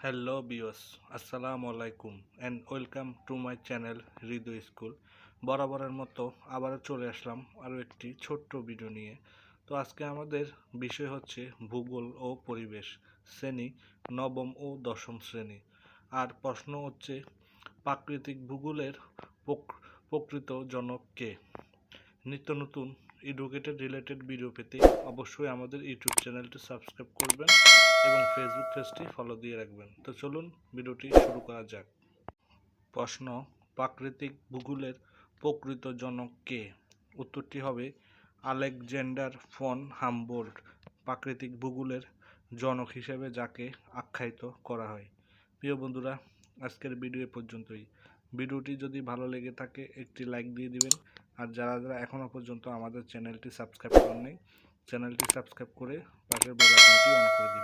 Hello বিয়স আসসালামু আলাইকুম and welcome to my channel Hridoy school বরাবরের মতো আবারও চলে আসলাম আরও একটি ছোট্ট ভিডিও নিয়ে। তো আজকে আমাদের বিষয় হচ্ছে ভূগোল ও পরিবেশ শ্রেণি, নবম ও দশম শ্রেণি। আর প্রশ্ন হচ্ছে, প্রাকৃতিক ভূগোলের প্রক- প্রকৃত জনক কে? নিত্য নতুন এডুকেটেড রিলেটেড ভিডিও পেতে অবশ্যই আমাদের ইউটিউব চ্যানেলটি সাবস্ক্রাইব করবেন এবং ফেসবুক পেজটি ফলো দিয়ে রাখবেন। তো চলুন ভিডিওটি শুরু করা যাক। প্রশ্ন, প্রাকৃতিক ভূগোলের প্রকৃত জনক কে? উত্তরটি হবে আলেকজান্ডার ফন হামবোল্ড প্রাকৃতিক ভূগোলের জনক হিসেবে যাকে আখ্যায়িত করা হয়। প্রিয় বন্ধুরা, আজকের ভিডিও পর্যন্তই। ভিডিওটি যদি ভালো লেগে থাকে, একটি লাইক দিয়ে দিবেন আর যারা যারা এখনও পর্যন্ত আমাদের চ্যানেলটি সাবস্ক্রাইব করেননি, চ্যানেলটি সাবস্ক্রাইব করে পাশের বেল আইকনটি অন করে দিবেন